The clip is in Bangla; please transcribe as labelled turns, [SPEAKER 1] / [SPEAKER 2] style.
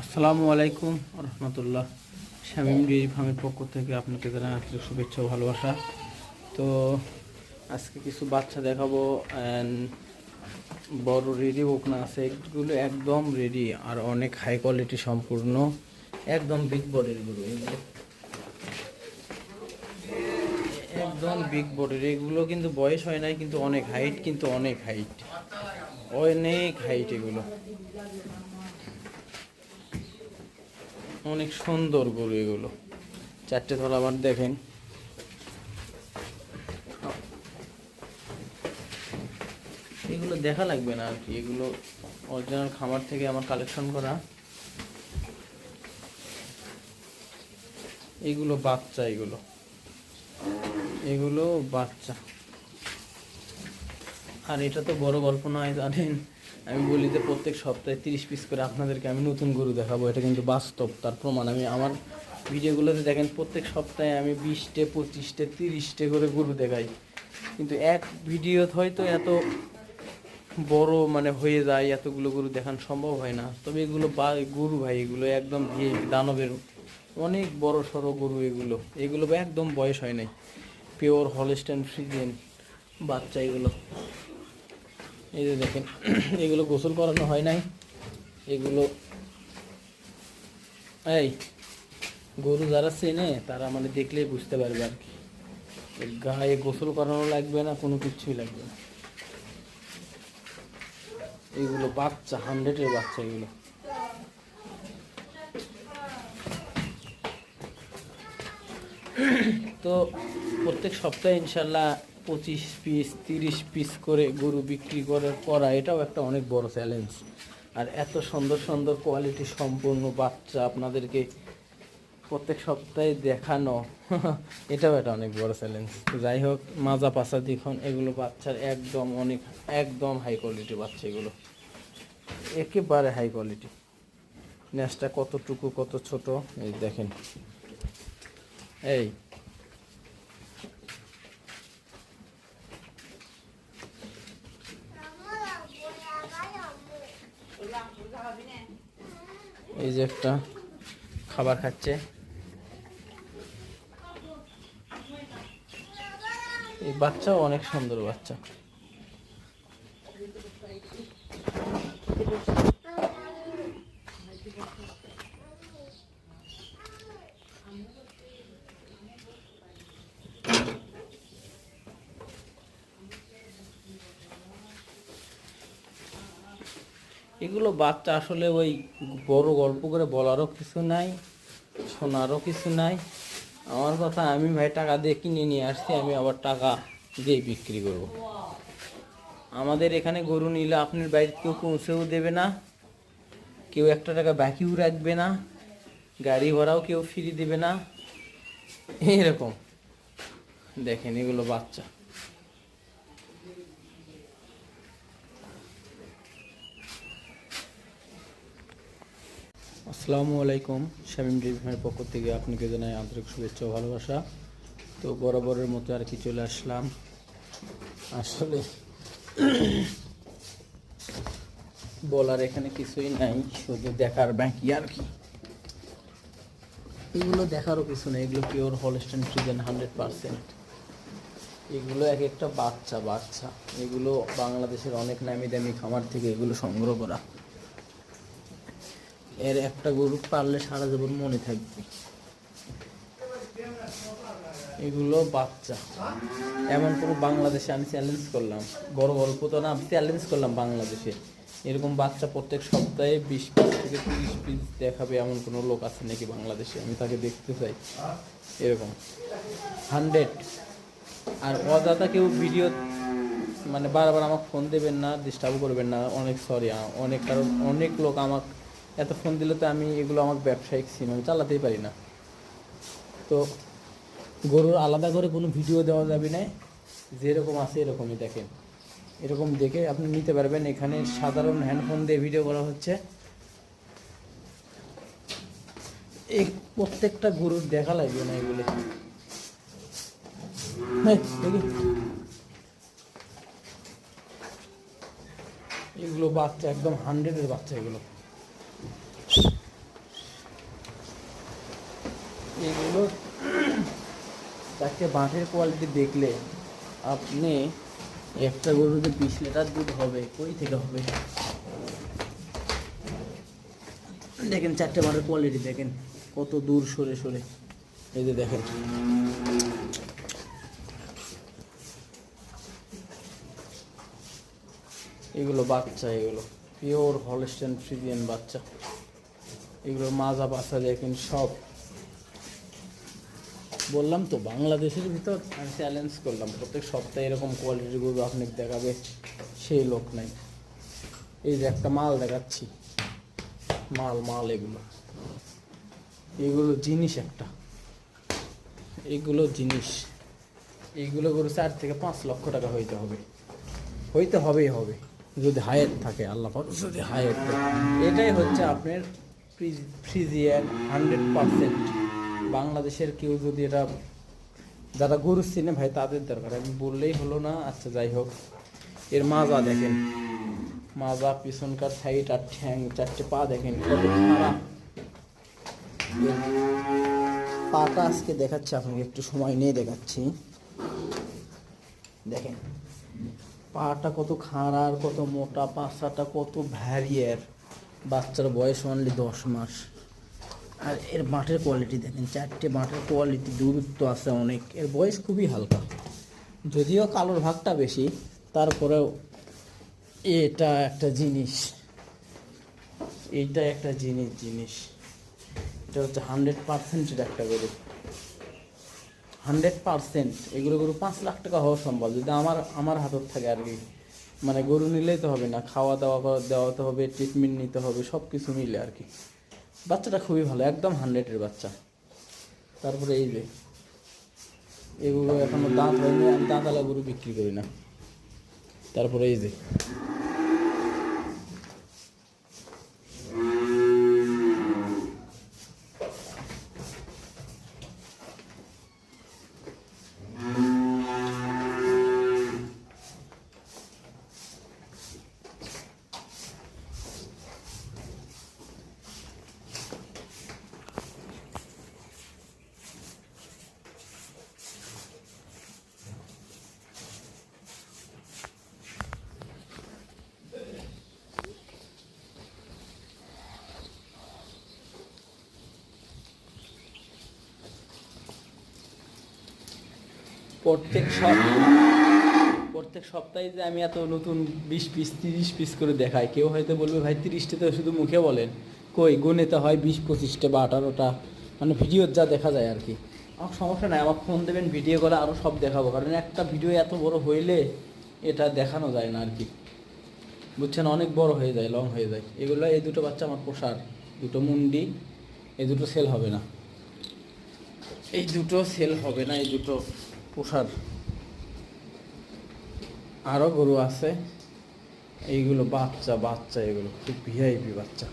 [SPEAKER 1] আসসালামু আলাইকুম রহমতুল্লাহ। শামীম ডেইরি ফার্মের পক্ষ থেকে আপনাকে জানাই আন্তরিক শুভেচ্ছা ভালোবাসা। তো আজকে কিছু বাচ্চা দেখাবো and বড় রেডি বকনা আছে, এগুলো একদম রেডি আর অনেক হাই কোয়ালিটি সম্পূর্ণ, একদম বিগ বডির এগুলো। একদম বিগ বডির এগুলো কিন্তু বয়স হয় নাই, কিন্তু অনেক হাইট কিন্তু অনেক হাইট অনেক হাইট এগুলো। অনেক সুন্দর গরু এগুলো। চারটে তলা আবার দেখেন। এগুলো দেখা লাগবে না আর কি। এগুলো অরিজিনাল খামার থেকে আমার কালেকশন করা। এগুলো বাচ্চা, এগুলো। এগুলো বাচ্চা। আর এটা তো বড় গল্প নয়, জানেন? আমি বলি যে প্রত্যেক সপ্তাহে তিরিশ পিস করে আপনাদেরকে আমি নতুন গরু দেখাবো। এটা কিন্তু বাস্তব, তার প্রমাণ। আমি আমার ভিডিওগুলোতে দেখেন, প্রত্যেক সপ্তাহে আমি বিশটে, পঁচিশটে, তিরিশটে করে গরু দেখাই। কিন্তু এক ভিডিও হয়তো এত বড় মানে হয়ে যায়, এতগুলো গরু দেখানো সম্ভব হয় না। তবে এগুলো বা, গরু ভাই, এগুলো একদম দানবের অনেক বড় সড়ো গরু এগুলো। এগুলো একদম বয়স হয় নাই। পিওর হলস্টেন ফ্রিজেন বাচ্চা এগুলো। এই যে দেখেন, এগুলো গোসল করানো হয় নাই। এগুলো, এই, গরু যারা চেনে, তারা মানে দেখলেই বুঝতে পারবে আর কি। গায়ে গোসল করানো লাগবে না, কোনো কিছুই লাগবে না। এগুলো বাচ্চা হান্ড্রেডের বাচ্চা এগুলো। তো প্রত্যেক সপ্তাহে ইনশাল্লাহ পঁচিশ পিস তিরিশ পিস করে গরু বিক্রি করে করা এটাও একটা অনেক বড় চ্যালেঞ্জ আর এত সুন্দর সুন্দর কোয়ালিটি সম্পূর্ণ বাচ্চা আপনাদেরকে প্রত্যেক সপ্তাহে দেখানো, এটাও একটা অনেক বড় চ্যালেঞ্জ যাই হোক, মাজা পাশা দেখুন, এগুলো বাচ্চার একদম অনেক, একদম হাই কোয়ালিটি বাচ্চা এগুলো। একেবারে হাই কোয়ালিটি ন্যাসটা কতটুকু, কত ছোট, এই দেখেন। এই এই যে একটা খাবার খাচ্ছে। এই বাচ্চাও অনেক সুন্দর বাচ্চা। এগুলো বাচ্চা আসলে ওই বড় গল্প করে বলারও কিছু নাই, শোনারও কিছু নাই। আমার কথা আমি ভাই টাকা দিয়ে কিনে নিয়ে আসছি, আমি আবার টাকা দিয়ে বিক্রি করব। আমাদের এখানে গরু নিলে আপনার বাড়িতে কেউ পৌঁছেও দেবে না, কেউ একটা টাকা বাকিও রাখবে না, গাড়ি ভাড়াও কেউ ফ্রি দেবে না। এরকম। দেখেন এগুলো বাচ্চা। আসসালামু আলাইকুম, শামীম টিভির পক্ষ থেকে আপনাকে জানাই আন্তরিক শুভেচ্ছা ও ভালোবাসা। তো বরাবরের মতো আর কি চলে আসলাম। আসলে বলার এখানে কিছুই নাই, শুধু দেখার বাকি আর কি। এগুলো দেখারও কিছু নেই, এগুলো pure Holstein Friesian hundred percent এগুলো এক একটা বাচ্চা বাচ্চা। এগুলো বাংলাদেশের অনেক নামি দামি খামার থেকে এগুলো সংগ্রহ করা। এর একটা গরু পারলে সারা জীবন মনে থাকবে। এগুলো বাচ্চা। এমন কোনো বাংলাদেশে আমি চ্যালেঞ্জ করলাম। বড় গল্প তো না, আমি চ্যালেঞ্জ করলাম বাংলাদেশে। এরকম বাচ্চা প্রত্যেক সপ্তাহে বিশ পিস থেকে তিরিশ পিস দেখাবে এমন কোনো লোক আছে নাকি বাংলাদেশে? আমি তাকে দেখতে চাই। এরকম। হান্ড্রেড আর অদাতা কেউ ভিডিও মানে বারবার আমাকে ফোন দেবেন না ডিস্টার্ব করবেন না। অনেক সরি অনেক কারণ, অনেক লোক আমাকে এত ফোন দিলে তো আমি এগুলো আমার ব্যবসায়িক সিম, আমি চালাতেই পারি না। তো গরুর আলাদা করে কোনো ভিডিও দেওয়া যাবে না, যেরকম আছে এরকমই দেখেন। এরকম দেখে আপনি নিতে পারবেন, এখানে সাধারণ হ্যান্ডফোন দিয়ে ভিডিও করা হচ্ছে। এই প্রত্যেকটা গরুর দেখা লাগবে না এগুলো। এগুলো বাচ্চা, একদম হান্ড্রেডের বাচ্চা এগুলো। এগুলো চারটে বাঁটের কোয়ালিটি দেখলে আপনি একটা গরুতে বিশ লিটার দুধ হবে, কই থেকে হবে? দেখেন চারটে বাঁটের কোয়ালিটি দেখেন কত দূর সরে সরে। এই যে দেখেন। এগুলো বাচ্চা, এগুলো পিওর হলস্টেন ফ্রিজিয়ান বাচ্চা। এগুলো মাজা বাচ্চা দেখেন সব। বললাম তো, বাংলাদেশের ভিতর আমি চ্যালেঞ্জ করলাম। প্রত্যেক সপ্তাহে এরকম কোয়ালিটির গরু আপনাকে দেখাবে, সেই লোক নাই। এই যে একটা মাল দেখাচ্ছি। মাল মাল এগুলো। এগুলো জিনিস একটা। এগুলো জিনিস। এইগুলো গরু চার থেকে পাঁচ লক্ষ টাকা হইতে হবে। হইতে হবেই হবে। যদি হায়ার থাকে, আল্লাহ যদি হায়ার থাকে এটাই হচ্ছে আপনার ফ্রিজিয়ান হান্ড্রেড পারসেন্ট বাংলাদেশের কেউ যদি এটা, যারা গরু চিনে ভাই তাদের দরকার। আমি বললেই হলো না আচ্ছা যাই হোক। এর মাজা দেখেন। মাজা, পিছনকার সাইড আর ঠ্যাং, চারটে পা দেখেন, কত পাটা আজকে দেখাচ্ছি, আপনাকে একটু সময় নিয়ে দেখাচ্ছি। দেখেন, পাটা কত খাড়ার কত মোটা, পাছাটা কত ভ্যারিয়ার বাচ্চার বয়স অনলি দশ মাস। আর এর মাঠের কোয়ালিটি দেখেন, চারটে মাঠের কোয়ালিটি দূরত্ব আছে অনেক। এর বয়স খুবই হালকা। যদিও কালোর ভাগটা বেশি, তারপরেও এটা একটা জিনিস। এইটা একটা জিনিস জিনিস। এটা হচ্ছে হান্ড্রেড পার্সেন্টের একটা গরু। হান্ড্রেড পার্সেন্ট এগুলো গরু পাঁচ লাখ টাকা হওয়া সম্ভব। যদি আমার আমার হাতত থাকে আর কি। মানে গরু নিলেই তো হবে না, খাওয়া দাওয়া করা দেওয়াতে হবে ট্রিটমেন্ট নিতে হবে সব কিছু মিলে আর কি। বাচ্চাটা খুবই ভালো, একদম হান্ড্রেডের বাচ্চা। তারপরে এই যে, এগুলো এখনও দাঁত হয়নি, আমি দাঁতালা গরু বিক্রি করি না। তারপরে এই যে প্রত্যেক সপ্তাহে প্রত্যেক সপ্তাহে যে আমি এত নতুন বিশ পিস, তিরিশ পিস করে দেখাই, কেউ হয়তো বলবে, ভাই, তিরিশটা তো শুধু মুখে বলেন। কই গুনেতে হয় বিশ, পঁচিশটা বা আঠারোটা মানে ভিডিওর যা দেখা যায় আর কি। আমার সমস্যা নাই, আমার ফোন দেবেন ভিডিও করে আরও সব দেখাবো, কারণ একটা ভিডিও এত বড় হইলে এটা দেখানো যায় না আর কি। বুঝছেন, অনেক বড় হয়ে যায় লং হয়ে যায়। এগুলো, এই দুটো বাচ্চা আমার পোষার, দুটো মুন্ডি, এই দুটো সেল হবে না। এই দুটো সেল হবে না, এই দুটো পোষার আরও গরু আছে। এইগুলো বাচ্চা বাচ্চা এগুলো খুব ভিআইপি বাচ্চা।